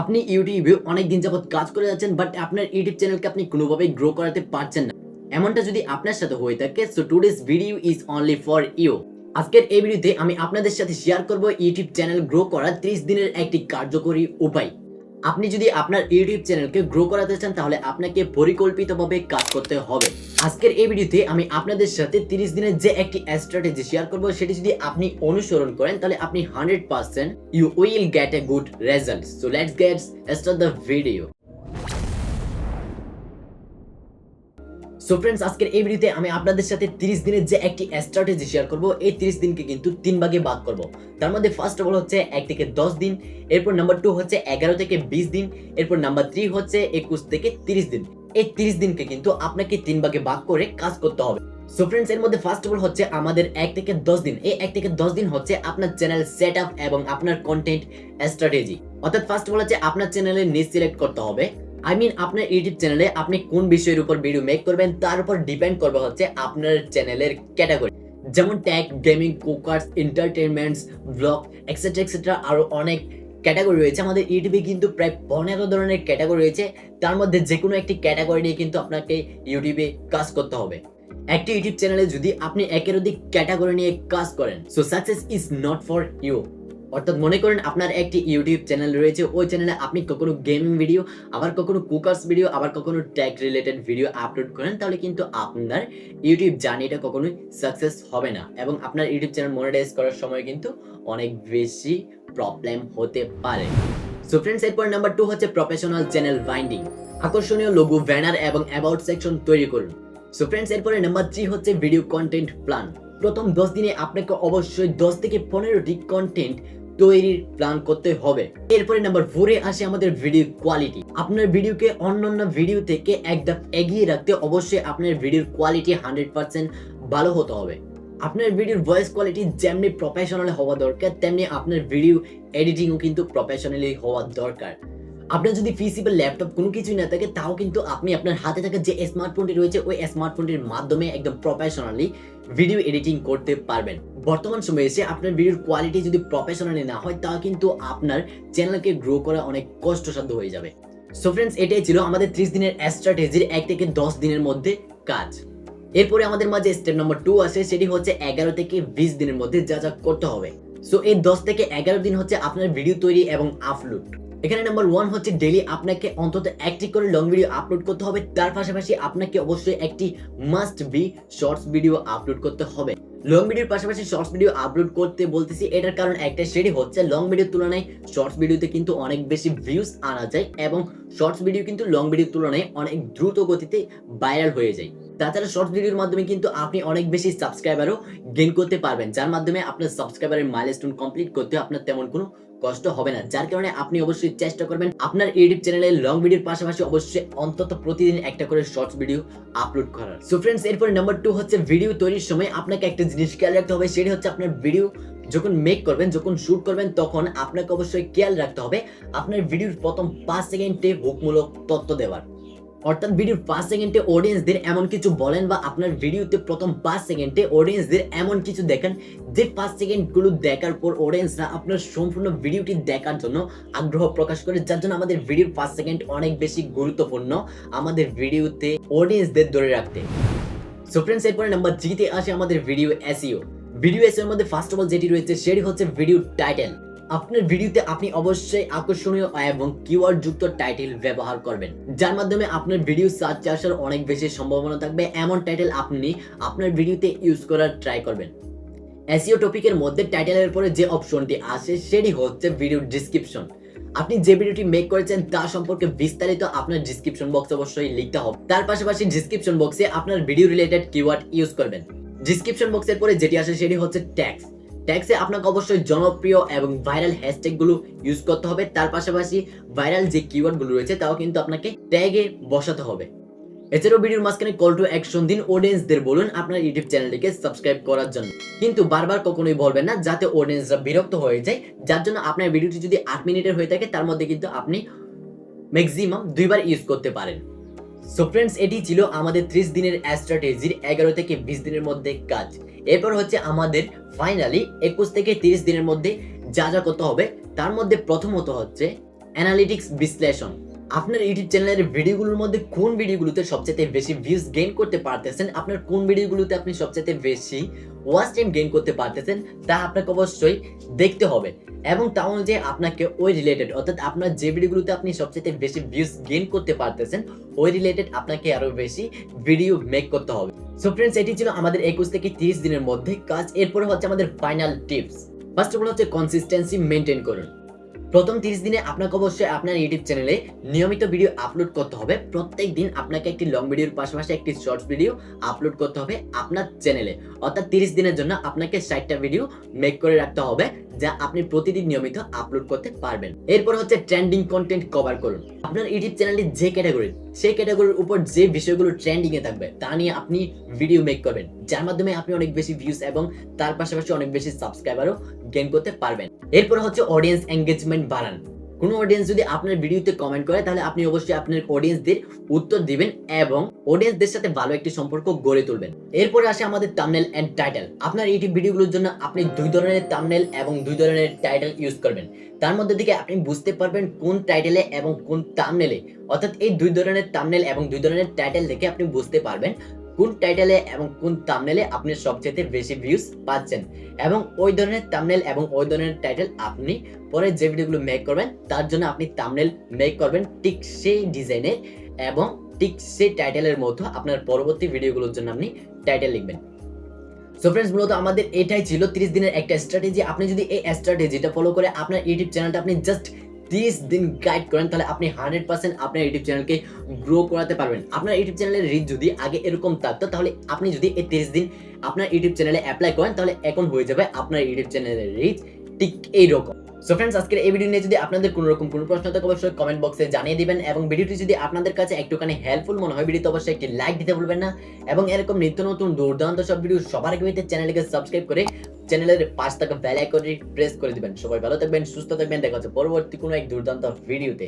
আপনি ইউটিউবে অনেক দিন যাবত কাজ করে যাচ্ছেন বাট আপনার ইউটিউব চ্যানেলকে আপনি কোনোভাবেই গ্রো করাতে পারছেন না। এমনটা যদি আপনার সাথে হয়ে থাকে so today's video is only for you আজকের এই ভিডিওতে আমি আপনাদের সাথে শেয়ার করব ইউটিউব চ্যানেল গ্রো করার 30 দিনের একটি কার্যকরী উপায়। আপনি যদি আপনার ইউটিউব চ্যানেলকে গ্রো করাতে চান, তাহলে আপনাকে পরিকল্পিতভাবে কাজ করতে হবে। আজকের এই ভিডিওতে আমি আপনাদের সাথে 30 দিনের যে একটি স্ট্র্যাটেজি শেয়ার করব, সেটি যদি আপনি অনুসরণ করেন, তাহলে আপনি 100% you will get a good result so let's get start the video so friends আজকের এই ভিডিওতে আমি আপনাদের সাথে 30 দিনের যে একটি স্ট্র্যাটেজি শেয়ার করব, এই 30 দিনকে কিন্তু তিন ভাগে ভাগ করব। তার মধ্যে ফার্স্ট অফ অল হচ্ছে 1 থেকে 10 দিন, এরপর নাম্বার 2 হচ্ছে 11 থেকে 20 দিন, এরপর নাম্বার 3 হচ্ছে 21 থেকে 30 দিন। এই 30 দিনকে কিন্তু আপনাকে তিন ভাগে ভাগ করে কাজ করতে হবে। সো ফ্রেন্ডস এর মধ্যে ফার্স্ট অফ অল হচ্ছে আমাদের 1 থেকে 10 দিন। এই 1 থেকে 10 দিন হচ্ছে আপনার চ্যানেল সেটআপ এবং আপনার কন্টেন্ট স্ট্র্যাটেজি অর্থাৎ ফার্স্ট অফ অল হচ্ছে আপনার চ্যানেলে নিজ সিলেক্ট করতে হবে। আই মিন আপনার ইউটিউব চ্যানেলে আপনি কোন বিষয়ের উপর ভিডিও মেক করবেন, তার উপর ডিপেন্ড করবে হচ্ছে আপনার চ্যানেলের ক্যাটাগরি যেমন tag gaming cookers entertainments blog etcetera etcetera আরও অনেক ক্যাটাগরি রয়েছে। আমাদের ইউটিউবে কিন্তু প্রায় পনেরো ধরনের ক্যাটাগরি রয়েছে। তার মধ্যে যে কোনো একটি ক্যাটাগরি নিয়ে কিন্তু আপনাকে ইউটিউবে কাজ করতে হবে। একটি ইউটিউব চ্যানেলে যদি আপনি একের অধিক ক্যাটাগরি নিয়ে কাজ করেন so success is not for you অর্থাৎ মনে করেন আপনার একটি ইউটিউব চ্যানেল রয়েছে, ওই চ্যানেলে আপনি কখনো গেমিং ভিডিও, আবার কখনো কুকার্স ভিডিও, আবার কখনো ট্যাগ রিলেটেড ভিডিও আপলোড করেন, তাহলে কিন্তু আপনার ইউটিউব জার্নিটা কখনোই সাকসেস হবে না। এবং আপনার ইউটিউব চ্যানেল মনিটাইজ করার সময় কিন্তু অনেক বেশি প্রবলেম হতে পারে। সো ফ্রেন্ডস এরপর নাম্বার টু হচ্ছে প্রফেশনাল চ্যানেল বাইন্ডিং আকর্ষণীয় লঘু ব্যানার এবং অ্যাবাউট সেকশন তৈরি করুন। সো ফ্রেন্ডস এরপরে নাম্বার থ্রি হচ্ছে ভিডিও কন্টেন্ট প্ল্যান প্রথম দশ দিনে আপনাকে অবশ্যই দশ থেকে পনেরোটি কন্টেন্ট তৈরির প্ল্যান করতে হবে। এরপরে নাম্বার ফোরে আসে আমাদের ভিডিও কোয়ালিটি আপনার ভিডিওকে অন্যান্য ভিডিও থেকে এক ধাপ এগিয়ে রাখতে অবশ্যই আপনার ভিডিওর কোয়ালিটি হান্ড্রেড পার্সেন্ট ভালো হতে হবে। আপনার ভিডিওর ভয়েস কোয়ালিটি যেমনি প্রফেশনাল হওয়া দরকার, তেমনি আপনার ভিডিও এডিটিংও কিন্তু প্রফেশনালি হওয়া দরকার। আপনার যদি পিসি বা ল্যাপটপ কোনো কিছুই না থাকে, তাও কিন্তু আপনি আপনার হাতে থাকা যে স্মার্টফোনটি রয়েছে, ওই স্মার্টফোনটির মাধ্যমে একদম প্রফেশনালি ভিডিও এডিটিং করতে পারবেন। বর্তমান সময়ে এসে আপনার ভিডিওর কোয়ালিটি যদি প্রফেশনালি না হয় তা কিন্তু আপনার চ্যানেলকে গ্রো করা অনেক কষ্টসাধ্য হয়ে যাবে। সো ফ্রেন্ডস এটাই ছিল আমাদের ত্রিশ দিনের স্ট্র্যাটেজির এক থেকে দশ দিনের মধ্যে কাজ। এরপরে আমাদের মাঝে স্টেপ নম্বর টু আসে সেটি হচ্ছে এগারো থেকে বিশ দিনের মধ্যে যা যা করতে হবে। সো এই দশ থেকে এগারো দিন হচ্ছে আপনার ভিডিও তৈরি এবং আপলোড এখানে নাম্বার ওয়ান হচ্ছে ডেলি আপনাকে অন্তত একটি করে লং ভিডিও আপলোড করতে হবে। তার পাশাপাশি আপনাকে অবশ্যই একটি must be shorts video upload করতে হবে। লং ভিডিওর পাশাপাশি শর্টস ভিডিও আপলোড করতে বলতেছি, এটার কারণ একটা সেটি হচ্ছে লং ভিডিওর তুলনায় শর্টস ভিডিওতে কিন্তু অনেক বেশি ভিউজ আনা যায় এবং শর্টস ভিডিও কিন্তু লং ভিডিওর তুলনায় অনেক দ্রুত গতিতে ভাইরাল হয়ে যায়। তাছাড়া শর্টস ভিডিওর মাধ্যমে কিন্তু আপনি অনেক বেশি সাবস্ক্রাইবারও গেইন করতে পারবেন, যার মাধ্যমে আপনার সাবস্ক্রাইবারের মাইলস্টোন কমপ্লিট করতে আপনার তেমন কোনো কষ্ট হবে না। যার কারণে আপনি অবশ্যই চেষ্টা করবেন আপনার ইউটিউব চ্যানেলে লং ভিডিওর পাশাপাশি অবশ্যই অন্তত প্রতিদিন একটা করে শর্টস ভিডিও আপলোড করার। সো ফ্রেন্ডস এরপর নাম্বার টু হচ্ছে ভিডিও তৈরির সময় আপনাকে একটা জিনিস খেয়াল রাখতে হবে, সেটি হচ্ছে আপনার ভিডিও যখন মেক করবেন, যখন শুট করবেন, তখন আপনাকে অবশ্যই খেয়াল রাখতে হবে আপনার ভিডিওর প্রথম পাঁচ সেকেন্ডে হুকমূলক তথ্য দেওয়ার। অর্থাৎ ভিডিওর পাঁচ সেকেন্ডে অডিয়েন্সদের এমন কিছু বলেন বা আপনার ভিডিওতে প্রথম পাঁচ সেকেন্ডে অডিয়েন্সদের এমন কিছু দেখেন, যে পাঁচ সেকেন্ডগুলো দেখার পর অডিয়েন্সরা আপনার সম্পূর্ণ ভিডিওটি দেখার জন্য আগ্রহ প্রকাশ করে, যার জন্য আমাদের ভিডিওর পাঁচ সেকেন্ড অনেক বেশি গুরুত্বপূর্ণ আমাদের ভিডিওতে অডিয়েন্সদের ধরে রাখতে। সো ফ্রেন্ডস এরপরে নাম্বার জিতে আসে আমাদের ভিডিও এসইও ভিডিও এসইও এর মধ্যে ফার্স্ট অফ অল যেটি রয়েছে, সেটি হচ্ছে ভিডিও টাইটেল আপনার ভিডিওতে আপনি অবশ্যই আকর্ষণীয় এবং কিওয়ার্ড যুক্ত টাইটেল ব্যবহার করবেন। যার মাধ্যমে আপনার ভিডিও সার্চ আসার অনেক বেশি সম্ভাবনা থাকবে, এমন টাইটেল আপনি আপনার ভিডিওতে ইউজ করার ট্রাই করবেন। এসইও টপিকের মধ্যে টাইটেলের পরে যে অপশনটি আসে, সেটি হচ্ছে ভিডিও ডিসক্রিপশন আপনি যে ভিডিওটি মেক করেছেন, তা সম্পর্কে বিস্তারিত আপনার ডিসক্রিপশন বক্স অবশ্যই লিখতে হবে। তার পাশাপাশি ডিসক্রিপশন বক্সে আপনার ভিডিও রিলেটেড কিওয়ার্ড ইউজ করবেন। ডিসক্রিপশন বক্সের পরে যেটি আসে, সেটি হচ্ছে ট্যাক্স ট্যাক্সে আপনাকে অবশ্যই জনপ্রিয় এবং ভাইরাল হ্যাশট্যাগুলো ইউজ করতে হবে। তার পাশাপাশি ভাইরাল যে কিওয়ার্ডগুলো রয়েছে, তাও কিন্তু আপনাকে ট্যাগে বসাতে হবে। এছাড়াও ভিডিওর মাঝখানে কল টু অ্যাকশন দিন অডিয়েন্সদের বলুন আপনার ইউটিউব চ্যানেলটিকে সাবস্ক্রাইব করার জন্য। কিন্তু বারবার কখনোই বলবেন না, যাতে অডিয়েন্সরা বিরক্ত হয়ে যায়। যার জন্য আপনার ভিডিওটি যদি আট মিনিটের হয়ে থাকে, তার মধ্যে কিন্তু আপনি ম্যাক্সিমাম দুইবার ইউজ করতে পারেন। সো ফ্রেন্ডস এটি ছিল আমাদের ত্রিশ দিনের স্ট্র্যাটেজির এগারো থেকে বিশ দিনের মধ্যে কাজ। এরপর হচ্ছে আমাদের ফাইনালি একুশ থেকে তিরিশ দিনের মধ্যে যা যা করতে হবে, তার মধ্যে প্রথমত হচ্ছে অ্যানালিটিক্স বিশ্লেষণ। আপনার ইউটিউব চ্যানেলের ভিডিওগুলোর মধ্যে কোন ভিডিওগুলোতে সবচেয়ে বেশি ভিউজ গেইন করতে পারতেছেন? আপনার কোন ভিডিওগুলোতে আপনি সবচেয়ে বেশি ওয়াচ টাইম গেইন করতে পারতেছেন? তা আপনাকে অবশ্যই দেখতে হবে। এবং তা অনুযায়ী আপনাকে ওই রিলেটেড অর্থাৎ আপনার যে ভিডিওগুলোতে আপনি সবচেয়ে বেশি ভিউজ গেইন করতে পারতেছেন, ওই রিলেটেড আপনাকে আরও বেশি ভিডিও মেক করতে হবে। সো ফ্রেন্ডস এটি ছিল আমাদের একুশ থেকে তিরিশ দিনের মধ্যে কাজ। এরপরে হচ্ছে আমাদের final tips first of all হচ্ছে কনসিস্টেন্সি মেনটেন করুন। প্রথম তিরিশ দিনে আপনাকে অবশ্যই আপনার ইউটিউব চ্যানেলে নিয়মিত ভিডিও আপলোড করতে হবে। প্রত্যেক দিন আপনাকে একটি লং ভিডিওর পাশাপাশি একটি শর্টস ভিডিও আপলোড করতে হবে আপনার চ্যানেলে অর্থাৎ তিরিশ দিনের জন্য আপনাকে ষাটটা ভিডিও মেক করে রাখতে হবে, যা আপনি প্রতিদিন নিয়মিত আপলোড করতে পারবেন। এরপর হচ্ছে ট্রেন্ডিং কন্টেন্ট কভার করুন। আপনার ইউটিউব চ্যানেলে যে ক্যাটাগরি সেই ক্যাটাগরির উপর যে বিষয়গুলো ট্রেন্ডিং এ থাকবে, তা নিয়ে আপনি ভিডিও মেক করবেন। যার মাধ্যমে আপনি অনেক বেশি ভিউজ এবং তার পাশাপাশি অনেক বেশি সাবস্ক্রাইবারও গেইন করতে পারবেন। এরপর হচ্ছে অডিয়েন্স এঙ্গেজমেন্ট বাড়ান। কোনো অডিয়েন্স যদি আপনার ভিডিওতে কমেন্ট করে, তাহলে আপনি অবশ্যই আপনার অডিয়েন্সদের উত্তর দিবেন এবং অডিয়েন্সদের সাথে ভালো একটি সম্পর্ক গড়ে তুলবেন। এরপরে আসে আমাদের থাম্বনেল এন্ড টাইটেল আপনার ইউটিউব ভিডিওগুলোর জন্য আপনি দুই ধরনের থাম্বনেল এবং দুই ধরনের টাইটেল ইউজ করবেন। তার মধ্যে থেকে আপনি বুঝতে পারবেন কোন টাইটেলে এবং কোন থাম্বনেলে অর্থাৎ এই দুই ধরনের থাম্বনেল এবং দুই ধরনের টাইটেল দেখে আপনি বুঝতে পারবেন কোন টাইটেলে এবং কোন থাম্বনেলে আপনি সবচেয়ে বেশি ভিউজ পাচ্ছেন? এবং ওই ধরনের তামনেল এবং ওই ধরনের টাইটেল আপনি পরে যে ভিডিওগুলো মেক করবেন, তার জন্য আপনি তামনেল মেক করবেন ঠিক সেই ডিজাইনে এবং ঠিক সেই টাইটেলের মতো আপনার পরবর্তী ভিডিওগুলোর জন্য আপনি টাইটেল লিখবেন। সো ফ্রেন্ডস মূলত আমাদের এটাই ছিল 30 দিনের একটা স্ট্র্যাটেজি আপনি যদি এই স্ট্র্যাটেজিটা ফলো করে আপনার ইউটিউব চ্যানেলটা আপনি জাস্ট 30 দিন গাইড করেন, তাহলে আপনি 100% আপনার ইউটিউব চ্যানেলকে গ্রো করাতে পারবেন। আপনার ইউটিউব চ্যানেলের রিচ যদি আগে এরকম থাকতো, তাহলে আপনি যদি এই 30 দিন আপনার ইউটিউব চ্যানেলে অ্যাপ্লাই করেন, তাহলে এখন হয়ে যাবে আপনার ইউটিউব চ্যানেলের রিচ ঠিক এইরকম। সো ফ্রেন্ডস আজকের এই ভিডিও নিয়ে যদি আপনাদের কোনো রকম কোনো প্রশ্ন থাকে, অবশ্যই কমেন্ট বক্সে জানিয়ে দিবেন এবং ভিডিওটি যদি আপনাদের কাছে একটুখানি হেল্পফুল মনে হয়, ভিডিওতে অবশ্যই একটি লাইক দিতে ভুলবেন না এবং এরকম নিত্য নতুন দুর্দান্ত সব ভিডিও সবার আগে চ্যানেলকে সাবস্ক্রাইব করে চ্যানেলের পাঁচ টাকা বেল আইকনটি প্রেস করে দিবেন। সবাই ভালো থাকবেন, সুস্থ থাকবেন, দেখা হচ্ছে পরবর্তী কোনো এক দুর্দান্ত ভিডিওতে